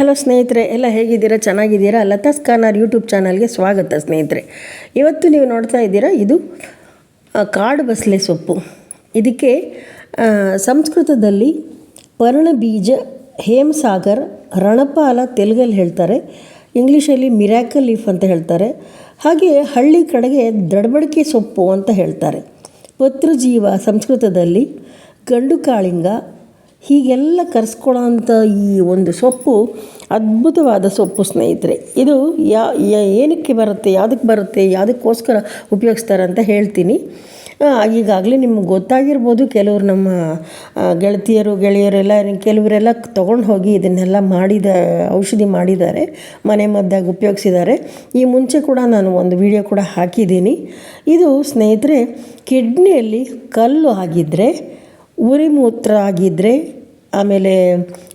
Hello ಸ್ನೇಹಿತರೆ, ಎಲ್ಲ ಹೇಗಿದ್ದೀರಾ? ಚೆನ್ನಾಗಿದ್ದೀರಾ? ಲತಾ ಸ್ಕಾನರ್ ಯೂಟ್ಯೂಬ್ ಚಾನಲ್ಗೆ ಸ್ವಾಗತ ಸ್ನೇಹಿತರೆ. ಇವತ್ತು ನೀವು ನೋಡ್ತಾ ಇದ್ದೀರಾ, ಇದು ಕಾಡು ಬಸಳೆ ಸೊಪ್ಪು. ಇದಕ್ಕೆ ಸಂಸ್ಕೃತದಲ್ಲಿ ಪರ್ಣಬೀಜ ಹೇಮಸಾಗರ್, ರಣಪಾಲ ತೆಲುಗಲ್ಲಿ ಹೇಳ್ತಾರೆ. ಇಂಗ್ಲೀಷಲ್ಲಿ ಮಿರಾಕಲ್ ಲೀಫ್ ಅಂತ ಹೇಳ್ತಾರೆ. ಹಾಗೆ ಹಳ್ಳಿ ಕಡೆಗೆ ದಡಬಡಿಕೆ ಸೊಪ್ಪು ಅಂತ ಹೇಳ್ತಾರೆ. ಪತ್ರಜೀವ ಸಂಸ್ಕೃತದಲ್ಲಿ ಗಂಡು ಕಾಳಿಂಗ ಹೀಗೆಲ್ಲ ಕರೆಸ್ಕೊಳ್ಳೋ ಈ ಒಂದು ಸೊಪ್ಪು ಅದ್ಭುತವಾದ ಸೊಪ್ಪು ಸ್ನೇಹಿತರೆ. ಇದು ಯಾ ಏನಕ್ಕೆ ಬರುತ್ತೆ ಯಾವುದಕ್ಕೆ ಬರುತ್ತೆ, ಯಾವುದಕ್ಕೋಸ್ಕರ ಉಪಯೋಗಿಸ್ತಾರೆ ಅಂತ ಹೇಳ್ತೀನಿ. ಈಗಾಗಲೇ ನಿಮ್ಗೆ ಗೊತ್ತಾಗಿರ್ಬೋದು ಕೆಲವರು ನಮ್ಮ ಗೆಳತಿಯರು, ಗೆಳೆಯರೆಲ್ಲ, ಕೆಲವರೆಲ್ಲ ತೊಗೊಂಡು ಹೋಗಿ ಇದನ್ನೆಲ್ಲ ಮಾಡಿದ, ಔಷಧಿ ಮಾಡಿದ್ದಾರೆ, ಮನೆ ಮದ್ದಾಗಿ ಉಪಯೋಗಿಸಿದ್ದಾರೆ. ಈ ಮುಂಚೆ ಕೂಡ ನಾನು ಒಂದು ವಿಡಿಯೋ ಕೂಡ ಹಾಕಿದ್ದೀನಿ. ಇದು ಸ್ನೇಹಿತರೆ, ಕಿಡ್ನಿಯಲ್ಲಿ ಕಲ್ಲು ಆಗಿದ್ದರೆ ಉರಿ ಮೂತ್ರ ಆಗಿದ್ದರೆ ಆಮೇಲೆ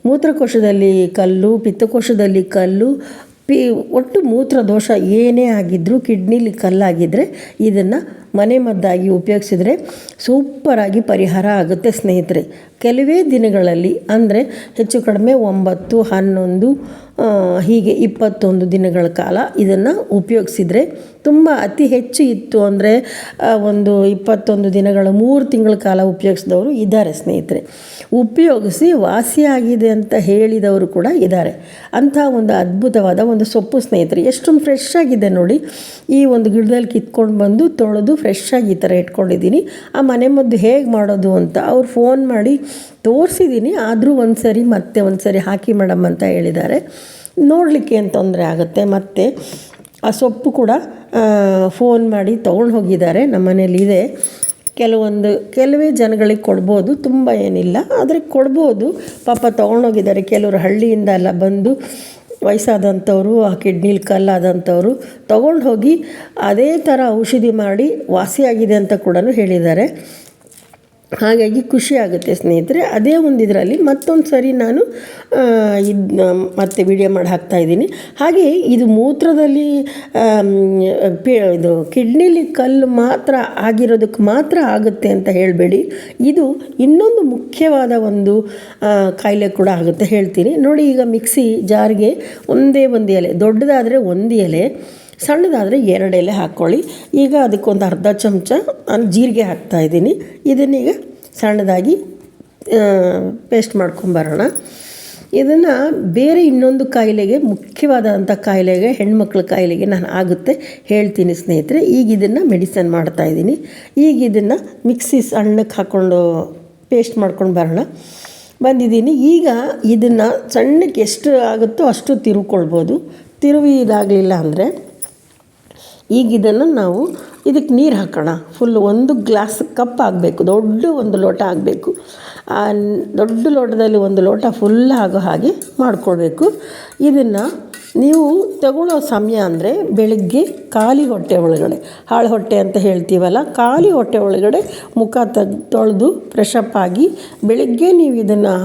ಮೂತ್ರಕೋಶದಲ್ಲಿ ಕಲ್ಲು, ಪಿತ್ತಕೋಶದಲ್ಲಿ ಕಲ್ಲು, ಪಿ, ಒಟ್ಟು ಮೂತ್ರ ದೋಷ ಏನೇ ಆಗಿದ್ದರೂ ಕಿಡ್ನಿಲಿ ಕಲ್ಲಾಗಿದ್ದರೆ ಇದನ್ನು ಮನೆ ಮದ್ದಾಗಿ ಉಪಯೋಗಿಸಿದರೆ ಸೂಪರಾಗಿ ಪರಿಹಾರ ಆಗುತ್ತೆ ಸ್ನೇಹಿತರೆ. ಕೆಲವೇ ದಿನಗಳಲ್ಲಿ, ಅಂದರೆ ಹೆಚ್ಚು ಕಡಿಮೆ ಒಂಬತ್ತು, ಹನ್ನೊಂದು ಹೀಗೆ ಇಪ್ಪತ್ತೊಂದು ದಿನಗಳ ಕಾಲ ಇದನ್ನು ಉಪಯೋಗಿಸಿದರೆ ತುಂಬ ಅತಿ ಹೆಚ್ಚು ಇತ್ತು ಅಂದರೆ ಒಂದು ಇಪ್ಪತ್ತೊಂದು ದಿನಗಳ ಮೂರು ತಿಂಗಳ ಕಾಲ ಉಪಯೋಗಿಸಿದವರು ಇದ್ದಾರೆ ಸ್ನೇಹಿತರೆ. ಉಪಯೋಗಿಸಿ ವಾಸಿಯಾಗಿದೆ ಅಂತ ಹೇಳಿದವರು ಕೂಡ ಇದ್ದಾರೆ. ಅಂಥ ಒಂದು ಅದ್ಭುತವಾದ ಒಂದು ಸೊಪ್ಪು ಸ್ನೇಹಿತರೆ. ಎಷ್ಟೊಂದು ಫ್ರೆಶ್ ಆಗಿದೆ ನೋಡಿ. ಈ ಒಂದು ಗಿಡದಲ್ಲಿ ಕಿತ್ಕೊಂಡು ಬಂದು ತೊಳೆದು ಫ್ರೆಶ್ ಆಗಿ ಈ ಥರ ಇಟ್ಕೊಂಡಿದ್ದೀನಿ. ಆ ಮನೆ ಮದ್ದು ಹೇಗೆ ಮಾಡೋದು ಅಂತ ಅವ್ರು ಫೋನ್ ಮಾಡಿ ತೋರಿಸಿದ್ದೀನಿ. ಆದರೂ ಒಂದು ಸರಿ ಮತ್ತೆ ಒಂದು ಸರಿ ಹಾಕಿ ಮೇಡಮ್ ಅಂತ ಹೇಳಿದ್ದಾರೆ. ನೋಡಲಿಕ್ಕೆ ಏನು ತೊಂದರೆ ಆಗುತ್ತೆ. ಮತ್ತು ಆ ಸೊಪ್ಪು ಕೂಡ ಫೋನ್ ಮಾಡಿ ತೊಗೊಂಡು ಹೋಗಿದ್ದಾರೆ. ನಮ್ಮ ಮನೇಲಿ ಇದೆ. ಕೆಲವೊಂದು, ಕೆಲವೇ ಜನಗಳಿಗೆ ಕೊಡ್ಬೋದು, ತುಂಬ ಏನಿಲ್ಲ. ಆದರೆ ಕೊಡ್ಬೋದು. ಪಾಪ ತೊಗೊಂಡೋಗಿದ್ದಾರೆ ಕೆಲವರು ಹಳ್ಳಿಯಿಂದ ಎಲ್ಲ ಬಂದು ವಯಸ್ಸಾದಂಥವ್ರು ಆ ಕಿಡ್ನಿಲಿ ಕಲ್ಲಾದಂಥವ್ರು ತೊಗೊಂಡು ಹೋಗಿ ಅದೇ ಥರ ಔಷಧಿ ಮಾಡಿ ವಾಸಿಯಾಗಿದೆ ಅಂತ ಕೂಡ ಹೇಳಿದ್ದಾರೆ. ಹಾಗಾಗಿ ಖುಷಿ ಆಗುತ್ತೆ ಸ್ನೇಹಿತರೆ. ಅದೇ ಒಂದು ಇದರಲ್ಲಿ ಮತ್ತೊಂದು ಸರಿ ನಾನು ಇದು ಮತ್ತೆ ವಿಡಿಯೋ ಮಾಡಿ ಹಾಕ್ತಾ ಇದ್ದೀನಿ. ಹಾಗೆ ಇದು ಮೂತ್ರದಲ್ಲಿ ಇದು ಕಿಡ್ನಿಲಿ ಕಲ್ಲು ಮಾತ್ರ ಆಗಿರೋದಕ್ಕೆ ಮಾತ್ರ ಆಗುತ್ತೆ ಅಂತ ಹೇಳಬೇಡಿ. ಇದು ಇನ್ನೊಂದು ಮುಖ್ಯವಾದ ಒಂದು ಕಾಯಿಲೆ ಕೂಡ ಆಗುತ್ತೆ ಹೇಳ್ತೀನಿ. ನೋಡಿ ಈಗ ಮಿಕ್ಸಿ ಜಾರ್ಗೆ ಒಂದೇ ಒಂದು ಎಲೆ, ದೊಡ್ಡದಾದರೆ ಒಂದು ಎಲೆ. ಸಣ್ಣದಾದರೆ ಎರಡು ಎಲೆ ಹಾಕ್ಕೊಳ್ಳಿ ಈಗ ಅದಕ್ಕೊಂದು ಅರ್ಧ ಚಮಚ ನಾನು ಜೀರಿಗೆ ಹಾಕ್ತಾ ಇದ್ದೀನಿ. ಇದನ್ನೀಗ ಸಣ್ಣದಾಗಿ ಪೇಸ್ಟ್ ಮಾಡ್ಕೊಂಬರೋಣ. ಇದನ್ನು ಬೇರೆ ಇನ್ನೊಂದು ಕಾಯಿಲೆಗೆ, ಮುಖ್ಯವಾದಂಥ ಕಾಯಿಲೆಗೆ, ಹೆಣ್ಮಕ್ಳ ಕಾಯಿಲೆಗೆ ನಾನು ಆಗುತ್ತೆ ಹೇಳ್ತೀನಿ ಸ್ನೇಹಿತರೆ. ಈಗ ಇದನ್ನು ಮೆಡಿಸನ್ ಮಾಡ್ತಾ ಇದ್ದೀನಿ. ಈಗ ಇದನ್ನು ಮಿಕ್ಸಿ ಸಣ್ಣಕ್ಕೆ ಹಾಕ್ಕೊಂಡು ಪೇಸ್ಟ್ ಮಾಡ್ಕೊಂಡು ಬರೋಣ. ಬಂದಿದ್ದೀನಿ. ಈಗ ಇದನ್ನು ಸಣ್ಣಕ್ಕೆ ಎಷ್ಟು ಆಗುತ್ತೋ ಅಷ್ಟು ತಿರುವ್ಕೊಳ್ಬೋದು ತಿರುವಿ ಇದಾಗಲಿಲ್ಲ ಅಂದರೆ ಈಗ ಇದನ್ನು ನಾವು ಇದಕ್ಕೆ ನೀರು ಹಾಕೋಣ. ಫುಲ್ ಒಂದು ಗ್ಲಾಸ್ ಕಪ್ ಆಗಬೇಕು. ದೊಡ್ಡ ಒಂದು ಲೋಟ ಆಗಬೇಕು. ದೊಡ್ಡ ಲೋಟದಲ್ಲಿ ಒಂದು ಲೋಟ ಫುಲ್ ಆಗೋ ಹಾಗೆ ಮಾಡ್ಕೊಳ್ಬೇಕು. ಇದನ್ನು ನೀವು ತಗೊಳ್ಳೋ ಸಮಯ ಅಂದರೆ ಬೆಳಗ್ಗೆ ಖಾಲಿ ಹೊಟ್ಟೆ ಒಳಗಡೆ. ಹಾಳು ಹೊಟ್ಟೆ ಅಂತ ಹೇಳ್ತೀವಲ್ಲ, ಖಾಲಿ ಹೊಟ್ಟೆ ಒಳಗಡೆ ಮುಖ ತಗ್, ತೊಳೆದು ಫ್ರೆಶಪ್ ಆಗಿ ಬೆಳಗ್ಗೆ ನೀವು ಇದನ್ನು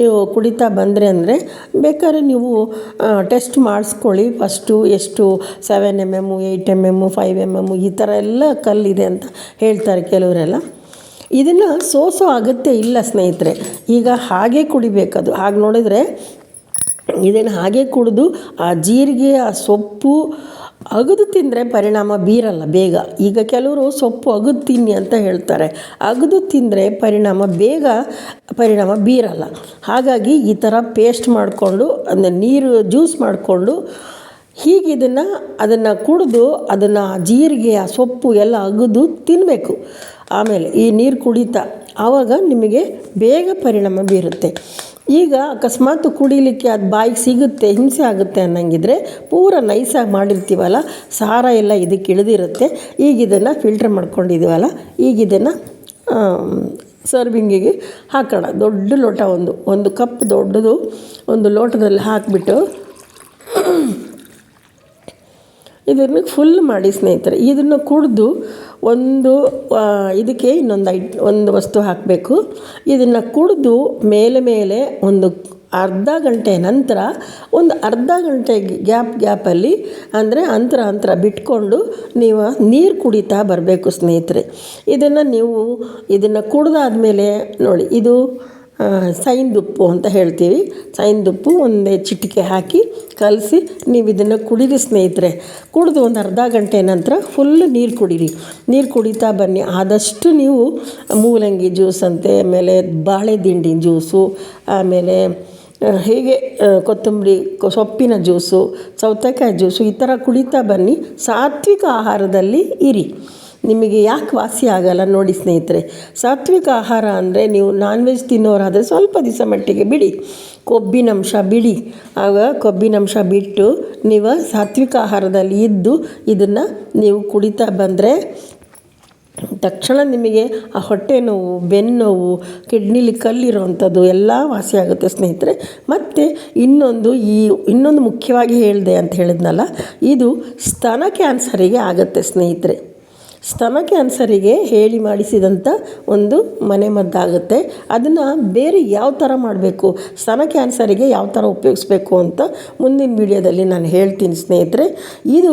ನೀವು ಕುಡಿತಾ ಬಂದರೆ ಅಂದರೆ ಬೇಕಾದ್ರೆ ನೀವು ಟೆಸ್ಟ್ ಮಾಡಿಸ್ಕೊಳ್ಳಿ. ಫಸ್ಟು ಎಷ್ಟು? Seven M M eight M M five M M ಈ ಥರ ಎಲ್ಲ ಕಲ್ಲಿದೆ ಅಂತ ಹೇಳ್ತಾರೆ ಕೆಲವರೆಲ್ಲ. ಇದನ್ನು ಸೋಸೋ ಅಗತ್ಯ ಇಲ್ಲ ಸ್ನೇಹಿತರೆ. ಈಗ ಹಾಗೆ ಕುಡಿಬೇಕದು. ಹಾಗೆ ನೋಡಿದರೆ ಇದನ್ನು ಹಾಗೆ ಕುಡಿದು ಆ ಜೀರಿಗೆ, ಆ ಸೊಪ್ಪು ಅಗದು ತಿಂದರೆ ಪರಿಣಾಮ ಬೀರಲ್ಲ ಬೇಗ. ಈಗ ಕೆಲವರು ಸೊಪ್ಪು ಅಗದು ತಿನ್ನಿ ಅಂತ ಹೇಳ್ತಾರೆ. ಅಗದು ತಿಂದರೆ ಪರಿಣಾಮ ಬೇಗ ಪರಿಣಾಮ ಬೀರಲ್ಲ. ಹಾಗಾಗಿ ಈ ಥರ ಪೇಸ್ಟ್ ಮಾಡಿಕೊಂಡು, ಅಂದರೆ ನೀರು ಜ್ಯೂಸ್ ಮಾಡಿಕೊಂಡು ಹೀಗೆ ಇದನ್ನು ಅದನ್ನು ಕುಡಿದು ಅದನ್ನು ಜೀರಿಗೆ ಆ ಸೊಪ್ಪು ಎಲ್ಲ ಅಗದು ತಿನ್ನಬೇಕು ಆಮೇಲೆ ಈ ನೀರು ಕುಡಿತಾ ಆವಾಗ ನಿಮಗೆ ಬೇಗ ಪರಿಣಾಮ ಬೀರುತ್ತೆ. ಈಗ ಅಕಸ್ಮಾತ್ ಕುಡಿಲಿಕ್ಕೆ ಅದು ಬಾಯಿಗೆ ಸಿಗುತ್ತೆ, ಹಿಂಸೆ ಆಗುತ್ತೆ ಅನ್ನಂಗಿದ್ರೆ ಪೂರ ನೈಸಾಗಿ ಮಾಡಿರ್ತೀವಲ್ಲ, ಸಾರ ಎಲ್ಲ ಇದಕ್ಕೆ ಇಳಿದಿರುತ್ತೆ. ಈಗ ಇದನ್ನು ಫಿಲ್ಟ್ರ್ ಮಾಡ್ಕೊಂಡಿದ್ದೀವಲ್ಲ ಈಗ ಇದನ್ನು ಸರ್ವಿಂಗಿಗೆ ಹಾಕೋಣ. ದೊಡ್ಡ ಲೋಟ ಒಂದು ಒಂದು ಕಪ್ ದೊಡ್ಡದು ಒಂದು ಲೋಟದಲ್ಲಿ ಹಾಕಿಬಿಟ್ಟು ಇದನ್ನು ಫುಲ್ ಮಾಡಿ ಸ್ನೇಹಿತರೆ. ಇದನ್ನು ಕುಡಿದು ಒಂದು ಇದಕ್ಕೆ ಇನ್ನೊಂದು ಐಟ್ ಒಂದು ವಸ್ತು ಹಾಕಬೇಕು. ಇದನ್ನು ಕುಡಿದು ಮೇಲೆ ಮೇಲೆ ಒಂದು ಅರ್ಧ ಗಂಟೆ ನಂತರ, ಒಂದು ಅರ್ಧ ಗಂಟೆ ಗ್ಯಾಪ್ ಗ್ಯಾಪಲ್ಲಿ, ಅಂದರೆ ಅಂತರ ಅಂತರ ಬಿಟ್ಕೊಂಡು ನೀವು ನೀರು ಕುಡಿತಾ ಬರಬೇಕು ಸ್ನೇಹಿತರೆ. ಇದನ್ನು ನೀವು, ಇದನ್ನು ಕುಡ್ದಾದ್ಮೇಲೆ ನೋಡಿ, ಇದು ಸೈನ್ದುಪ್ಪು ಅಂತ ಹೇಳ್ತೀವಿ. ಸೈನ್ದುಪ್ಪು ಒಂದೇ ಚಿಟಿಕೆ ಹಾಕಿ ಕಲಸಿ ನೀವು ಇದನ್ನು ಕುಡೀರಿ ಸ್ನೇಹಿತರೆ. ಕುಡಿದು ಒಂದು ಅರ್ಧ ಗಂಟೆ ನಂತರ ಫುಲ್ ನೀರು ಕುಡೀರಿ. ನೀರು ಕುಡಿತಾ ಬನ್ನಿ. ಆದಷ್ಟು ನೀವು ಮೂಲಂಗಿ ಜ್ಯೂಸ್ ಅಂತೆ, ಆಮೇಲೆ ಬಾಳೆ ದಿಂಡಿ ಜ್ಯೂಸು ಆಮೇಲೆ ಹೀಗೆ ಕೊತ್ತಂಬರಿ ಸೊಪ್ಪಿನ ಜ್ಯೂಸು ಸೌತೆಕಾಯಿ ಜ್ಯೂಸು ಈ ಥರ ಕುಡಿತಾ ಬನ್ನಿ. ಸಾತ್ವಿಕ ಆಹಾರದಲ್ಲಿ ಇರಿ. ನಿಮಗೆ ಯಾಕೆ ವಾಸಿ ಆಗಲ್ಲ ನೋಡಿ ಸ್ನೇಹಿತರೆ. ಸಾತ್ವಿಕ ಆಹಾರ ಅಂದರೆ ನೀವು ನಾನ್ ವೆಜ್ ತಿನ್ನೋರಾದರೆ ಸ್ವಲ್ಪ ದಿವಸ ಮಟ್ಟಿಗೆ ಬಿಡಿ. ಕೊಬ್ಬಿನಂಶ ಬಿಡಿ. ಆಗ ಕೊಬ್ಬಿನಂಶ ಬಿಟ್ಟು ನೀವು ಸಾತ್ವಿಕ ಆಹಾರದಲ್ಲಿ ಇದ್ದು ಇದನ್ನು ನೀವು ಕುಡಿತಾ ಬಂದರೆ ತಕ್ಷಣ ನಿಮಗೆ ಆ ಹೊಟ್ಟೆ ನೋವು ಬೆನ್ನೋವು ಕಿಡ್ನಿಲಿ ಕಲ್ಲಿರುವಂಥದ್ದು ಎಲ್ಲ ವಾಸಿಯಾಗುತ್ತೆ ಸ್ನೇಹಿತರೆ. ಮತ್ತು ಇನ್ನೊಂದು ಈ ಇನ್ನೊಂದು ಮುಖ್ಯವಾಗಿ ಹೇಳಿದೆ ಅಂತ ಹೇಳಿದ್ನಲ್ಲ, ಇದು ಸ್ತನ ಕ್ಯಾನ್ಸರಿಗೆ ಆಗುತ್ತೆ ಸ್ನೇಹಿತರೆ. ಸ್ತನ ಕ್ಯಾನ್ಸರಿಗೆ ಹೇಳಿ ಮಾಡಿಸಿದಂಥ ಒಂದು ಮನೆಮದ್ದಾಗುತ್ತೆ ಅದನ್ನು ಬೇರೆ ಯಾವ ಥರ ಮಾಡಬೇಕು? ಸ್ತನ ಕ್ಯಾನ್ಸರಿಗೆ ಯಾವ ಥರ ಉಪಯೋಗಿಸ್ಬೇಕು ಅಂತ ಮುಂದಿನ ವಿಡಿಯೋದಲ್ಲಿ ನಾನು ಹೇಳ್ತೀನಿ ಸ್ನೇಹಿತರೆ. ಇದು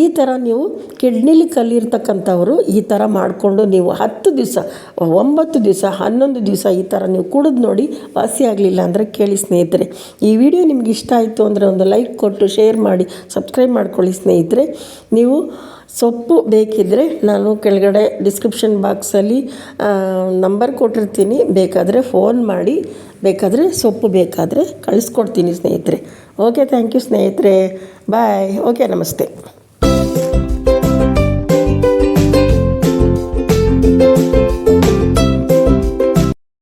ಈ ಥರ ನೀವು ಕಿಡ್ನಿಲಿ ಕಲ್ಲಿರ್ತಕ್ಕಂಥವರು ಈ ಥರ ಮಾಡಿಕೊಂಡು ನೀವು ಹತ್ತು ದಿವಸ, ಒಂಬತ್ತು ದಿವಸ, ಹನ್ನೊಂದು ದಿವಸ ಈ ಥರ ನೀವು ಕುಡಿದು ನೋಡಿ ವಾಸಿ ಆಗಲಿಲ್ಲ ಅಂದರೆ ಕೇಳಿ ಸ್ನೇಹಿತರೆ. ಈ ವಿಡಿಯೋ ನಿಮ್ಗೆ ಇಷ್ಟ ಆಯಿತು ಅಂದರೆ ಒಂದು ಲೈಕ್ ಕೊಟ್ಟು, ಶೇರ್ ಮಾಡಿ, ಸಬ್ಸ್ಕ್ರೈಬ್ ಮಾಡ್ಕೊಳ್ಳಿ ಸ್ನೇಹಿತರೆ. ನೀವು ಸೊಪ್ಪು ಬೇಕಿದ್ದರೆ ನಾನು ಕೆಳಗಡೆ ಡಿಸ್ಕ್ರಿಪ್ಷನ್ ಬಾಕ್ಸಲ್ಲಿ ನಂಬರ್ ಕೊಟ್ಟಿರ್ತೀನಿ. ಬೇಕಾದರೆ ಫೋನ್ ಮಾಡಿ, ಬೇಕಾದರೆ ಸೊಪ್ಪು ಬೇಕಾದರೆ ಕಳಿಸ್ಕೊಡ್ತೀನಿ ಸ್ನೇಹಿತರೆ. ಓಕೆ ಥ್ಯಾಂಕ್ ಯು ಸ್ನೇಹಿತರೆ. ಬಾಯ್ ಓಕೆ ನಮಸ್ತೆ.